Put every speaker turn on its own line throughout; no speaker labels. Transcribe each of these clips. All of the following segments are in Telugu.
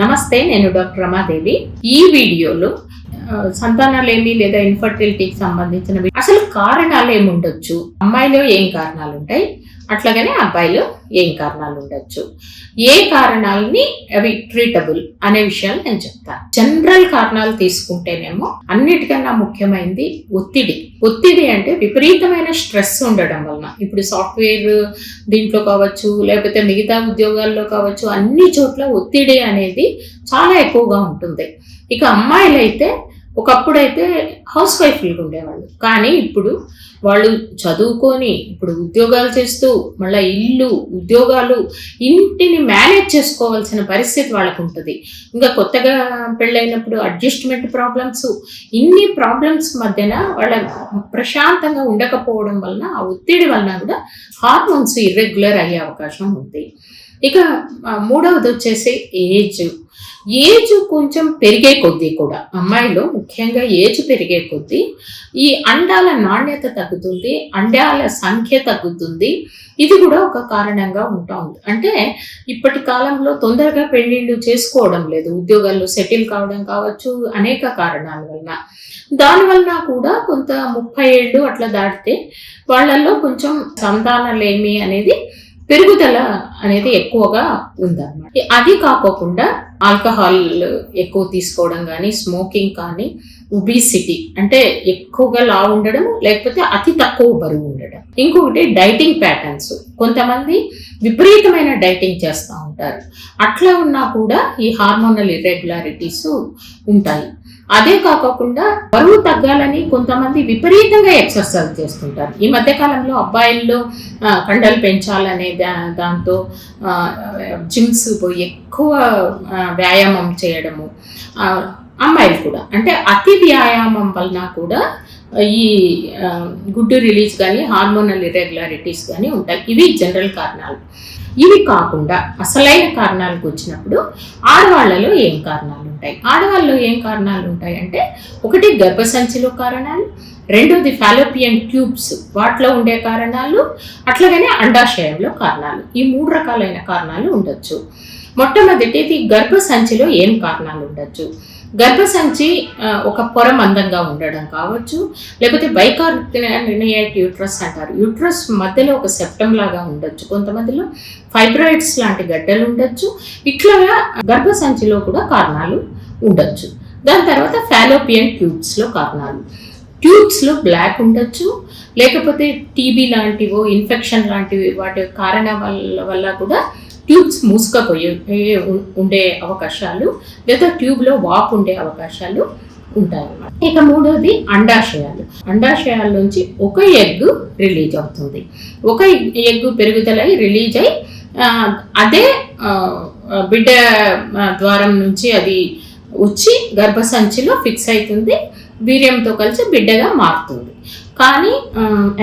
నమస్తే నేను డాక్టర్ రమాదేవి. ఈ వీడియోలో సంతానాలేమి లేదా ఇన్ఫర్టిలిటీకి సంబంధించిన అసలు కారణాలు ఏమి ఉండొచ్చు అమ్మాయిలో ఏం కారణాలు ఉంటాయి అట్లాగనే అబ్బాయిలు ఏం కారణాలు ఉండొచ్చు ఏ కారణాలని అవి ట్రీటబుల్ అనే విషయాలు నేను చెప్తాను జనరల్ కారణాలు తీసుకుంటేనేమో అన్నిటికన్నా ముఖ్యమైనది ఒత్తిడి. ఒత్తిడి అంటే విపరీతమైన స్ట్రెస్ ఉండడం వలన. ఇప్పుడు సాఫ్ట్వేర్ దీంట్లో కావచ్చు లేకపోతే మిగతా ఉద్యోగాల్లో కావచ్చు అన్ని చోట్ల ఒత్తిడి అనేది చాలా ఎక్కువగా ఉంటుంది. ఇక అమ్మాయిలైతే ఒకప్పుడైతే హౌస్ వైఫ్లుగా ఉండేవాళ్ళు. కానీ ఇప్పుడు వాళ్ళు చదువుకొని ఇప్పుడు ఉద్యోగాలు చేస్తూ మళ్ళీ ఇల్లు ఉద్యోగాలు ఇంటిని మేనేజ్ చేసుకోవాల్సిన పరిస్థితి వాళ్ళకు ఉంటుంది ఇంకా కొత్తగా పెళ్ళైనప్పుడు అడ్జస్ట్మెంట్ ప్రాబ్లమ్స్ ఇన్ని ప్రాబ్లమ్స్ మధ్యన వాళ్ళ ప్రశాంతంగా ఉండకపోవడం వలన ఆ ఒత్తిడి వలన కూడా హార్మోన్స్ ఇర్రెగ్యులర్ అయ్యే అవకాశం ఉంది. ఇక మూడవది వచ్చేసి ఏజ్. ఏజ్ కొంచెం పెరిగే కొద్దీ కూడా అమ్మాయిలో ముఖ్యంగా ఏజ్ పెరిగే కొద్దీ ఈ అండాల నాణ్యత తగ్గుతుంది అండాల సంఖ్య తగ్గుతుంది. ఇది కూడా ఒక కారణంగా ఉంటా ఉంది. అంటే ఇప్పటి కాలంలో తొందరగా పెళ్ళిళ్ళు చేసుకోవడం లేదు. ఉద్యోగాల్లో సెటిల్ కావడం కావచ్చు అనేక కారణాల వలన. దానివల్ల కూడా కొంత ముప్పై ఏళ్ళు అట్లా దాటితే వాళ్ళల్లో కొంచెం సంతానలేమి అనేది పెరుగుదల అనేది ఎక్కువగా ఉందన్నమాట. అది కాకోకుండా ఆల్కహాల్ ఎక్కువ తీసుకోవడం కానీ స్మోకింగ్ కానీ ఒబిసిటీ అంటే ఎక్కువగా లా ఉండడం లేకపోతే అతి తక్కువ బరువు ఉండడం. ఇంకొకటి డైటింగ్ ప్యాటర్న్స్. కొంతమంది విపరీతమైన డైటింగ్ చేస్తూ ఉంటారు. అట్లా ఉన్నా కూడా ఈ హార్మోనల్ ఇర్రెగ్యులారిటీస్ ఉంటాయి. అదే కాకుండా బరువు తగ్గాలని కొంతమంది విపరీతంగా ఎక్సర్సైజ్ చేస్తుంటారు. ఈ మధ్యకాలంలో అబ్బాయిల్లో కండలు పెంచాలనే దా దాంతో జిమ్స్ పోయి ఎక్కువ వ్యాయామం చేయడము అమ్మాయిలు కూడా. అంటే అతి వ్యాయామం వలన కూడా ఈ గుడ్డు రిలీజ్ కానీ హార్మోనల్ ఇర్రెగ్యులారిటీస్ కానీ ఉంటాయి. ఇవి జనరల్ కారణాలు. ఇవి కాకుండా అసలైన కారణాలకు వచ్చినప్పుడు ఆడవాళ్ళలో ఏం కారణాలు ఉంటాయి? ఆడవాళ్ళలో ఏం కారణాలు ఉంటాయి అంటే ఒకటి గర్భసంచిలో కారణాలు రెండోది ఫాలోపియన్ ట్యూబ్స్ వాటిలో ఉండే కారణాలు అట్లాగనే అండాశయంలో కారణాలు. ఈ మూడు రకాలైన కారణాలు ఉండొచ్చు. మొట్టమొదటిది గర్భసంచిలో ఏం కారణాలు ఉండొచ్చు? గర్భసంచి ఒక పొర మందంగా ఉండడం కావచ్చు లేకపోతే బైకార్నియట్ యూట్రస్ అంటారు. యూట్రస్ మధ్యలో ఒక సెప్టమ్ లాగా ఉండొచ్చు. కొంతమందిలో ఫైబ్రాయిడ్స్ లాంటి గడ్డలు ఉండొచ్చు. ఇట్లా గర్భసంచిలో కూడా కారణాలు ఉండొచ్చు. దాని తర్వాత ఫాలోపియన్ ట్యూబ్స్లో కారణాలు. ట్యూబ్స్లో బ్లాక్ ఉండొచ్చు. లేకపోతే టీబీ లాంటివో ఇన్ఫెక్షన్ లాంటివి వాటి కారణాల వల్ల వల్ల కూడా ట్యూబ్స్ మూసుకపోయి ఉండే అవకాశాలు లేదా ట్యూబ్లో వాపు ఉండే అవకాశాలు ఉంటాయి. ఇక మూడోది అండాశయాలు. అండాశయాల నుంచి ఒక ఎగ్ రిలీజ్ అవుతుంది. ఒక ఎగ్ పెరుగుదలై రిలీజ్ అయి అదే బిడ్డ ద్వారం నుంచి అది వచ్చి గర్భసంచిలో ఫిక్స్ అవుతుంది. వీర్యంతో కలిసి బిడ్డగా మారుతుంది. కానీ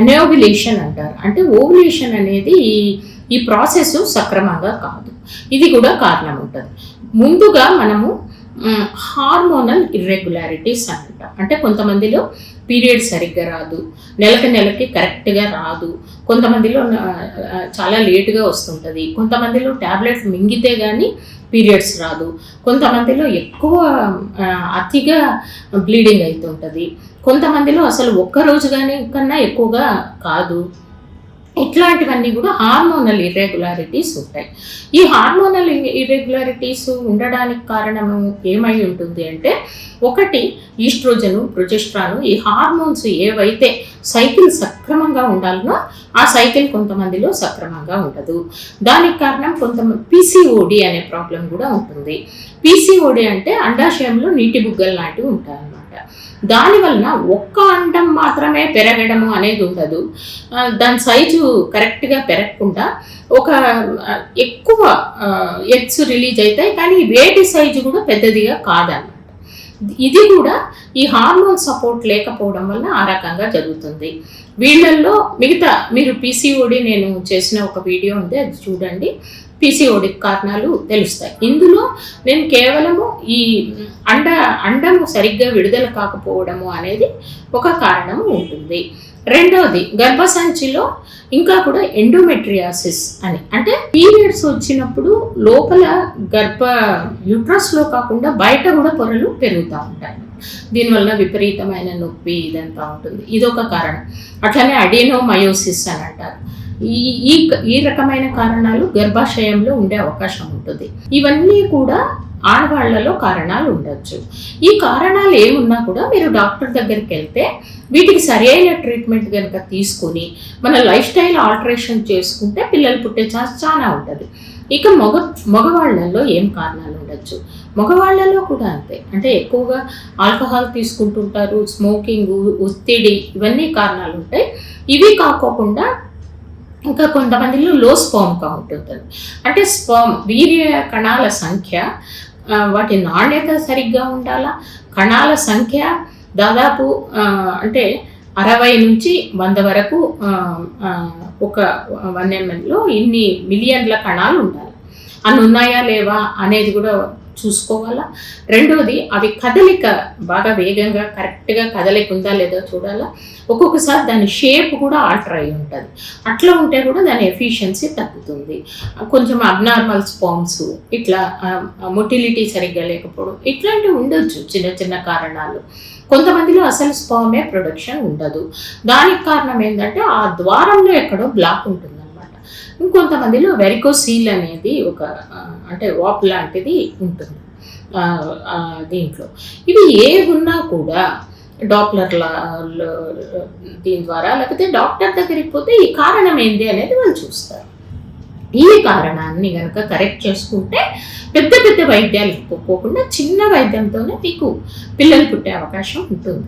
ఎనోబులేషన్ అంటారు. అంటే ఓవులేషన్ అనేది ఈ ఈ ప్రాసెస్ సక్రమంగా కాదు. ఇది కూడా కారణం ఉంటుంది. ముందుగా మనము హార్మోనల్ ఇర్రెగ్యులారిటీస్ అని అంటాం. అంటే కొంతమందిలో పీరియడ్ సరిగ్గా రాదు. నెలకి నెలకి కరెక్ట్గా రాదు. కొంతమందిలో చాలా లేటుగా వస్తుంటుంది. కొంతమందిలో ట్యాబ్లెట్స్ మింగితే కానీ పీరియడ్స్ రాదు. కొంతమందిలో ఎక్కువ అతిగా బ్లీడింగ్ అవుతుంటుంది. కొంతమందిలో అసలు ఒక్క రోజు కానీ కన్నా ఎక్కువగా కాదు. ఇట్లాంటివన్నీ కూడా హార్మోనల్ ఇర్రెగ్యులారిటీస్ ఉంటాయి. ఈ హార్మోనల్ ఇర్రెగ్యులారిటీస్ ఉండడానికి కారణము ఏమై ఉంటుంది అంటే ఒకటి ఈస్ట్రోజను ప్రొజెస్ట్రాను ఈ హార్మోన్స్ ఏవైతే సైకిల్ సక్రమంగా ఉండాలనో ఆ సైకిల్ కొంతమందిలో సక్రమంగా ఉండదు. దానికి కారణం కొంతమంది పీసీఓడి అనే ప్రాబ్లం కూడా ఉంటుంది. పీసీఓడి అంటే అండాశయంలో నీటి బుగ్గలు లాంటివి ఉంటాయి అన్నమాట దానివలన ఒక్క అండం మాత్రమే పెరగడము అనేది ఉండదు. దాని సైజు కరెక్ట్గా పెరగకుండా ఒక ఎక్కువ ఎగ్స్ రిలీజ్ అవుతాయి. కానీ వేటి సైజు కూడా పెద్దదిగా కాదన్నమాట. ఇది కూడా ఈ హార్మోన్ సపోర్ట్ లేకపోవడం వల్ల ఆ రకంగా జరుగుతుంది. వీళ్ళల్లో మిగతా మీరు పీసీఓడి నేను చేసిన ఒక వీడియో ఉంది అది చూడండి. పీసీఓడి కారణాలు తెలుస్తాయి. ఇందులో నేను కేవలము ఈ అండ అండము సరిగ్గా విడుదల కాకపోవడము అనేది ఒక కారణము ఉంటుంది. రెండవది గర్భసంచిలో ఇంకా కూడా ఎండోమెట్రియాసిస్ అని. అంటే పీరియడ్స్ వచ్చినప్పుడు లోపల గర్భ యూట్రస్లో కాకుండా బయట కూడా పొరలు పెరుగుతూ ఉంటాయి. దీనివల్ల విపరీతమైన నొప్పి ఇదంతా ఉంటుంది. ఇదొక కారణం. అట్లనే అడెనోమయోసిస్ అని అంటారు. ఈ ఈ ఈ రకమైన కారణాలు గర్భాశయంలో ఉండే అవకాశం ఉంటుంది. ఇవన్నీ కూడా ఆడవాళ్ళలో కారణాలు ఉండొచ్చు ఈ కారణాలు ఏమున్నా కూడా మీరు డాక్టర్ దగ్గరికి వెళ్తే వీటికి సరైన ట్రీట్మెంట్ కనుక తీసుకుని మన లైఫ్ స్టైల్ ఆల్టరేషన్ చేసుకుంటే పిల్లలు పుట్టే ఛాన్స్ చాలా ఉంటుంది. ఇక మగ మగవాళ్ళలో ఏం కారణాలు ఉండొచ్చు మగవాళ్ళలో కూడా అంతే. అంటే ఎక్కువగా ఆల్కహాల్ తీసుకుంటుంటారు స్మోకింగ్ ఒత్తిడి ఇవన్నీ కారణాలు ఉంటాయి ఇవి కాకోకుండా ఇంకా కొంతమందిలో లో స్పామ్ కౌంట్ ఉంటుంది అంటే స్పామ్ వీర్య కణాల సంఖ్య వాటి నాణ్యత సరిగ్గా ఉండాలా? కణాల సంఖ్య దాదాపు అంటే అరవై నుంచి వంద వరకు ఒక వన్ ఎంఎల్లో ఇన్ని మిలియన్ల కణాలు ఉండాలి. అన్ని ఉన్నాయా లేవా అనేది కూడా చూసుకోవాలా? రెండోది అవి కదలిక బాగా వేగంగా కరెక్ట్గా కదలిక ఉందా లేదా చూడాలా? ఒక్కొక్కసారి దాని షేప్ కూడా ఆల్టర్ అయి ఉంటుంది. అట్లా ఉంటే కూడా దాని ఎఫిషియన్సీ తగ్గుతుంది. కొంచెం అబ్నార్మల్ స్పామ్స్ ఇట్లా మొటిలిటీ సరిగ్గా లేకపోవడం ఇట్లాంటివి ఉండొచ్చు చిన్న చిన్న కారణాలు. కొంతమందిలో అసలు స్పామే ప్రొడక్షన్ ఉండదు. దానికి కారణం ఏంటంటే ఆ ద్వారంలో ఎక్కడో బ్లాక్ ఉంటుంది. ఇంకొంతమందిలో వెరికోసీల్ అనేది ఒక అంటే వాప్ లాంటిది ఉంటుంది దీంట్లో. ఇవి ఏ ఉన్నా కూడా డాక్టర్ల దీని ద్వారా లేకపోతే డాక్టర్ దగ్గరికి పోతే ఈ కారణం ఏంది అనేది వాళ్ళు చూస్తారు. ఈ కారణాన్ని కనుక కరెక్ట్ చేసుకుంటే పెద్ద పెద్ద వైద్యాలకు పోకుండా చిన్న వైద్యంతోనే మీకు పిల్లలు పుట్టే అవకాశం ఉంటుంది.